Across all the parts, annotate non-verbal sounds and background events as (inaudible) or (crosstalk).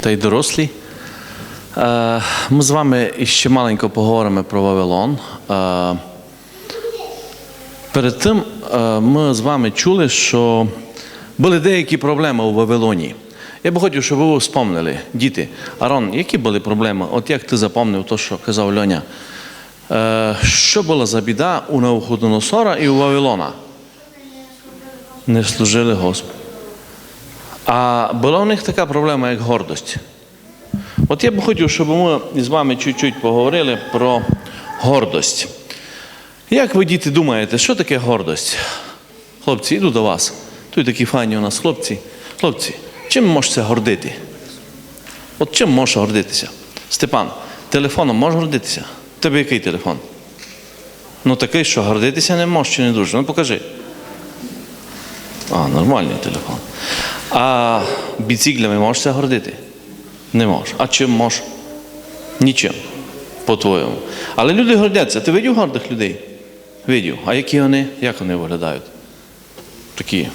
та й дорослі. Е, Ми з вами ще маленько поговоримо про Вавилон. Е, Перед тим е, ми з вами чули, що були деякі проблеми у Вавилоні. Я би хотів, щоб ви вспомнили, діти. Арон, які були проблеми? От як ти запомнив те, що казав Льоня? Що була за біда у Навуходоносора і у Вавилона? Не служили Господу. А була у них така проблема, як гордость. От я б хотів, щоб ми з вами чуть-чуть поговорили про гордость. Як ви, діти, думаєте, що таке гордость? Хлопці, йду до вас. Тут такі файні у нас хлопці. Хлопці, чим можете гордити? От чим можеш гордитися? Степан, телефоном можеш гордитися? Тебе який телефон? Ну такий, що гордитися не можеш чи не дуже. Ну покажи. А, нормальний телефон. А біциклями можеш гордити? Не можеш. А чим можеш? Нічим. По-твоєму. Але люди гордяться. Ти видів гордих людей? Видів. А які вони? Як вони виглядають? Такі,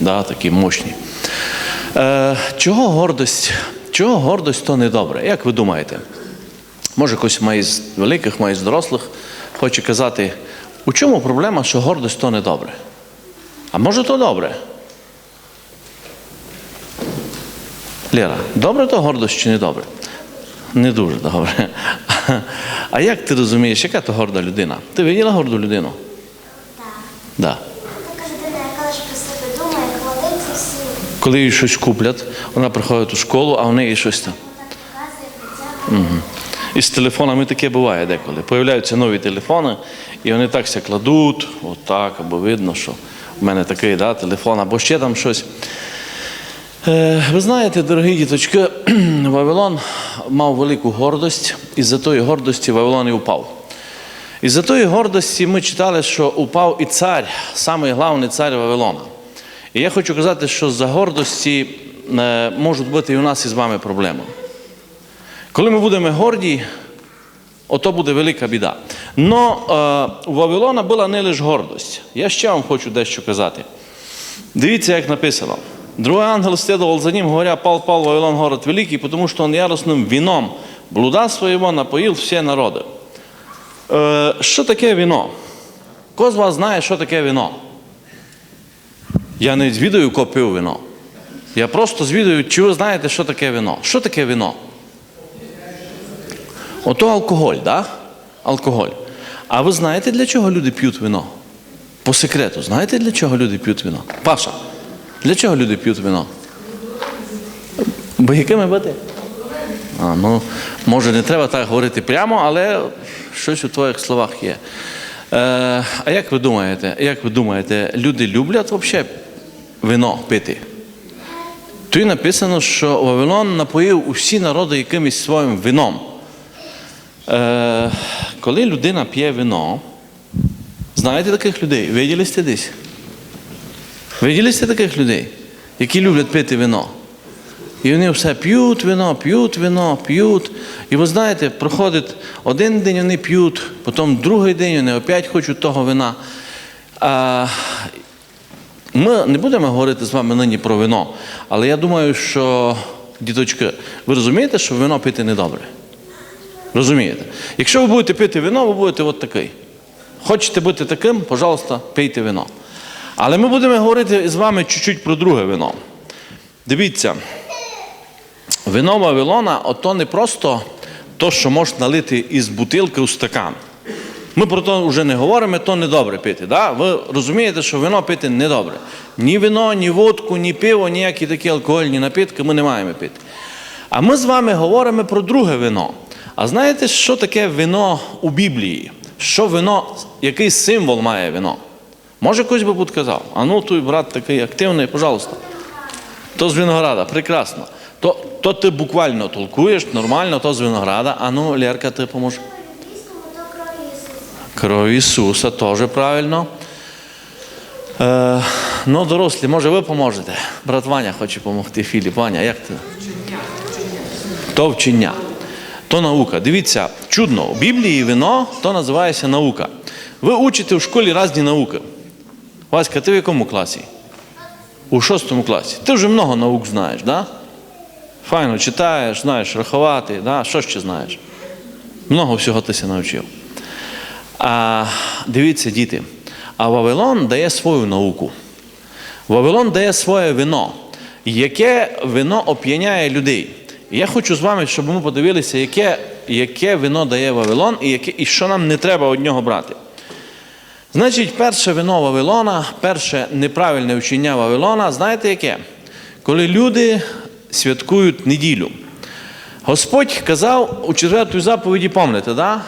да, такі мощні. Е, чого гордость? Чого гордость то недобре? Як ви думаєте? Може, хтось має з великих, має з дорослих, хоче казати, у чому проблема, що гордость то недобре? А може то добре? Лера, добре то гордость чи не добре? Не дуже добре. А як ти розумієш, яка то горда людина? Ти виділа горду людину? Так. Да. Така людина, яка ж про себе думає, хвалиться всім. Коли їй щось куплять, вона приходить у школу, а в неї щось там. Притягує. І з телефонами таке буває деколи. Появляються нові телефони, і вони так ся кладуть, отак, або видно, що в мене такий да, телефон, або ще там щось. Е, ви знаєте, дорогі діточки, (clears throat) Вавилон мав велику гордость, і за тої гордості Вавилон і упав. І за тої гордості ми читали, що упав і цар, самий головний цар Вавилона. І я хочу казати, що за гордості е, можуть бути і у нас із вами проблеми. Коли ми будемо горді, ото буде велика біда. Но е, у Вавилона була не лише гордость. Я ще вам хочу дещо казати. Дивіться, як написано. Другой ангел следовал за ним, говоря, пал, пал, Вавилон город великий, потому что он яростным вином блуда своего напоил все народи. Е, що таке вино? Хто з вас знає, що таке вино? Я не звідаю, хто пив вино. Я просто звідаю, чи ви знаєте, що таке вино. Що таке вино? Ото алкоголь. Да? Алкоголь. А ви знаєте, для чого люди п'ють вино? По секрету, знаєте, для чого люди п'ють вино? Паша, для чого люди п'ють вино? Бо якими бути? А, ну, може, не треба так говорити прямо, але щось у твоїх словах є. Е, а як ви думаєте, як ви думаєте, люди люблять взагалі вино пити? Тут написано, що Вавилон напоїв усі народи якимось своїм вином. Е, коли людина п'є вино, знаєте таких людей? Виділи сте десь? Виділи сте таких людей, які люблять пити вино? І вони все п'ють вино, п'ють вино, п'ють. І ви знаєте, проходить один день вони п'ють, потім другий день вони опять хочуть того вина. А, ми не будемо говорити з вами нині про вино, але я думаю, що, діточки, ви розумієте, що вино пити недобре? Розумієте? Якщо ви будете пити вино, ви будете от такий. Хочете бути таким, пожалуйста, пийте вино. Але ми будемо говорити з вами чуть-чуть про друге вино. Дивіться, вино Вавилона, ото не просто то, що можна налити із бутилки у стакан. Ми про то вже не говоримо, то не добре пити. Да? Ви розумієте, що вино пити не добре. Ні вино, ні водку, ні пиво, ніякі такі алкогольні напитки ми не маємо пити. А ми з вами говоримо про друге вино. А знаєте, що таке вино у Біблії? Що вино, який символ має вино? Може, хтось би підказав? А ну, той брат такий активний, пожалуйста. То з винограда, прекрасно. То, то ти буквально толкуєш, нормально, то з винограда. А ну, Лерка, ти поможе. Кров Ісуса теж правильно. Е, ну, дорослі, може, ви поможете? Брат Ваня хоче допомогти, Філіп. Ваня, як ти? То вчення. То наука. Дивіться, чудно, у Біблії вино то називається наука. Ви учите в школі різні науки. Васька, ти в якому класі? У шостому класі. Ти вже много наук знаєш, да? Файно читаєш, знаєш рахувати, да? що ще знаєш? Много всього ти навчив. А дивіться, діти, а Вавилон дає свою науку. Вавилон дає своє вино, яке вино оп'яняє людей. Я хочу з вами, щоб ми подивилися, яке, яке вино дає Вавилон і, яке, і що нам не треба від нього брати. Значить, перше вино Вавилона, перше неправильне вчення Вавилона, знаєте яке? Коли люди святкують неділю. Господь казав у четвертій заповіді, пам'ятаєте, да?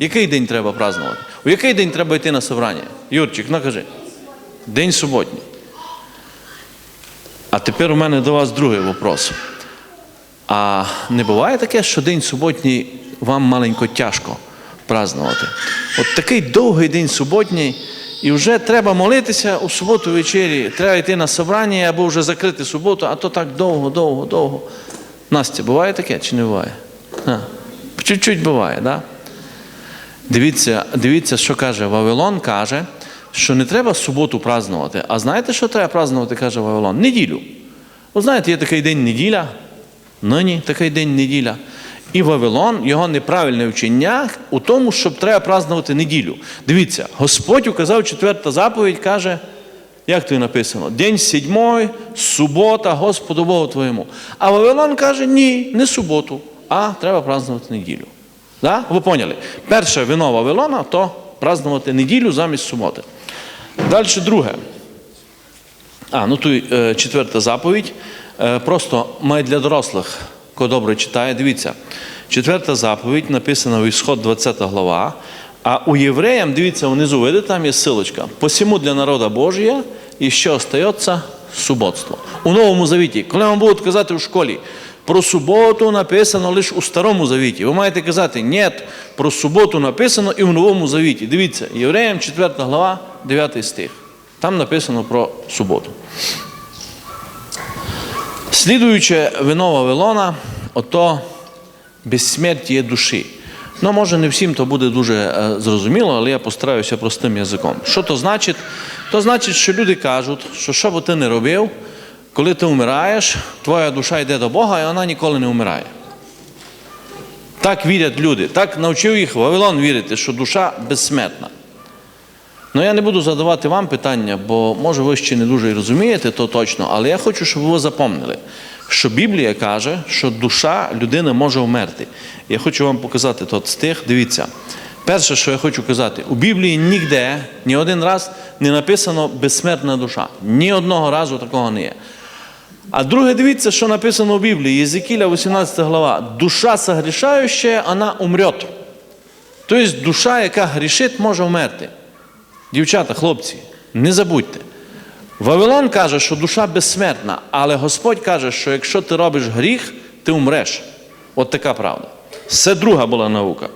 який день треба празднувати? У який день треба йти на собрання? Юрчик, накажи. День суботній. А тепер у мене до вас другий вопрос. А не буває таке, що день суботній вам маленько тяжко празднувати? От такий довгий день суботній, і вже треба молитися у суботу ввечері, треба йти на собрання або вже закрити суботу, а то так довго, довго, довго. Настя, буває таке чи не буває? Чуть-чуть буває, так? Дивіться, дивіться, що каже Вавилон, каже, що не треба суботу празднувати. А знаєте, що треба празднувати, каже Вавилон? Неділю. Ви знаєте, є такий день неділя, нині такий день неділя. І Вавилон, його неправильне вчення у тому, щоб треба празднувати неділю. Дивіться, Господь указав четверта заповідь, каже, як тут написано? День сідьмой, субота, Господу Богу твоєму. А Вавилон каже, ні, не суботу, а треба празднувати неділю. Да? Ви поняли? Перше вино Вавилона то празднувати неділю замість суботи. Далі друге. А, ну тут е, четверта заповідь. Е, просто має для дорослих, хто добре читає, дивіться. Четверта заповідь написана в Ісход 20 глава. А у євреям, дивіться, внизу, видите, там є силочка. Посему для народа Божия і що остається суботство. У Новому Завіті, коли вам будуть казати в школі, про суботу написано лише у Старому Завіті. Ви маєте казати, ні, про суботу написано і в Новому Завіті. Дивіться, Євреям 4 глава, 9 стих. Там написано про суботу. Слідуюче вино Вавилона, ото безсмертіє душі. Ну, може, не всім то буде дуже е, зрозуміло, але я постараюся простим язиком. Що то значить? То значить, що люди кажуть, що що би ти не робив, коли ти вмираєш, твоя душа йде до Бога, і вона ніколи не вмирає. Так вірять люди. Так навчив їх Вавилон вірити, що душа безсмертна. Ну я не буду задавати вам питання, бо може ви ще не дуже розумієте, то точно, але я хочу, щоб ви запомнили, що Біблія каже, що душа людини може вмерти. Я хочу вам показати тот стих. Дивіться. Перше, що я хочу казати, у Біблії ніде, ні один раз не написано безсмертна душа. Ні одного разу такого не є. А друге, дивіться, що написано у Біблії, Єзекіля, 18 глава. Душа согрішаюча, вона умрет. Тобто душа, яка грішить, може вмерти. Дівчата, хлопці, не забудьте. Вавилон каже, що душа безсмертна, але Господь каже, що якщо ти робиш гріх, ти умреш. От така правда. Це друга була наука.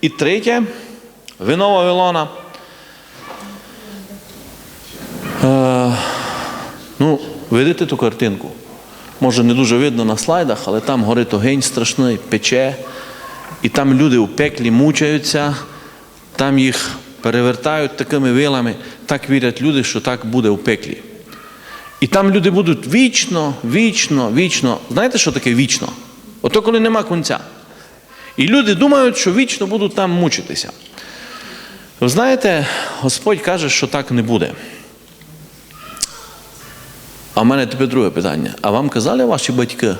І третє, вино Вавилона. Е, ну, видите ту картинку? Може, не дуже видно на слайдах, але там горить огонь страшний, пече, і там люди у пеклі мучаються, там їх перевертають такими вилами, так вірять люди, що так буде у пеклі. І там люди будуть вічно, вічно, вічно. Знаєте, що таке вічно? Ото коли нема кінця. І люди думають, що вічно будуть там мучитися. Ви знаєте, Господь каже, що так не буде. А в мене тепер друге питання. А вам казали ваші батьки,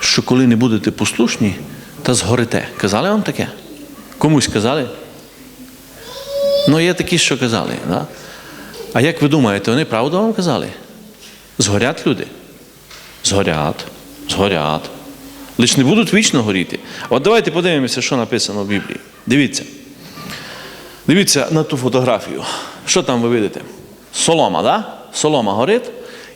що коли не будете послушні, та згорите? Казали вам таке? Комусь казали? Ну, є такі, що казали. Да? А як ви думаєте, вони правду вам казали? Згорять люди? Згорять, згорять. Лише не будуть вічно горіти. От давайте подивимося, що написано в Біблії. Дивіться. Дивіться на ту фотографію. Що там ви видите? Солома, да? Солома горить.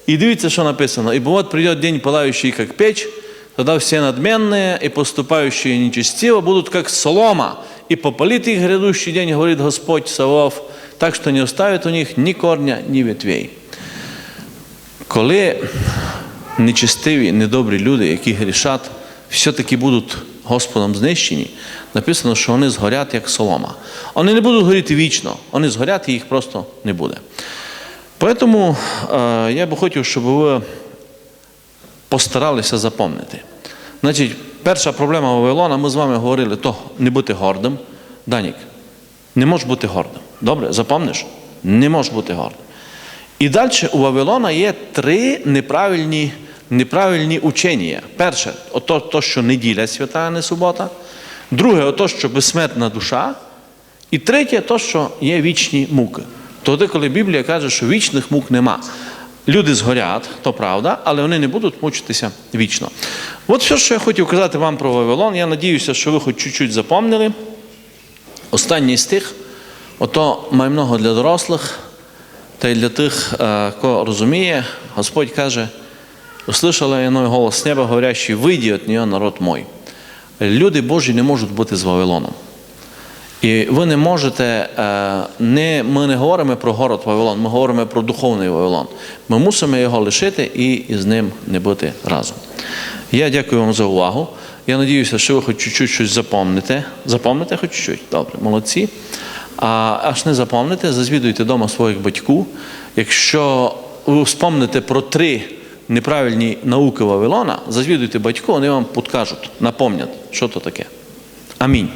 І дивіться, що написано. «И вот придет день, пылающий, как печь, тогда все надменные и поступающие нечестиво будут, как солома, и попалит их грядущий день, говорит Господь Савов, так что не оставит у них ни корня, ни ветвей. Коли нечестиві, недобрі люди, які грішать, все-таки будуть Господом знищені, написано, що вони згорять, як солома. Вони не будуть горіти вічно, вони згорять і їх просто не буде. Тому е, я би хотів, щоб ви постаралися запомнити. Значить, перша проблема Вавилона, ми з вами говорили, то не бути гордим. Данік, не можеш бути гордим. Добре, запомниш? Не можеш бути гордим. І далі у Вавилона є три неправильні, неправильні учення. Перше, ото, то, що неділя свята, а не субота. Друге, ото, що безсмертна душа. І третє, то, що є вічні муки. Тоді, коли Біблія каже, що вічних мук нема. Люди згорять, то правда, але вони не будуть мучитися вічно. От все, що я хотів казати вам про Вавилон. Я надіюся, що ви хоч чуть-чуть запомнили. Останній стих, ото має для дорослих, та й для тих, е, хто розуміє, Господь каже, услышала я голос неба, говорящий, вийди від нього народ мой. Люди Божі не можуть бути з Вавилоном. І ви не можете, е, не, ми не говоримо про город Вавилон, ми говоримо про духовний Вавилон. Ми мусимо його лишити і з ним не бути разом. Я дякую вам за увагу. Я надіюся, що ви хоч чуть-чуть щось запомните. Запомните хоч чуть-чуть? Добре, молодці. А аж не запомните, зазвідуйте вдома своїх батьків. Якщо ви вспомните про три неправильні науки Вавилона, зазвідуйте батьку, вони вам підкажуть, напомнять, що то таке. Амінь.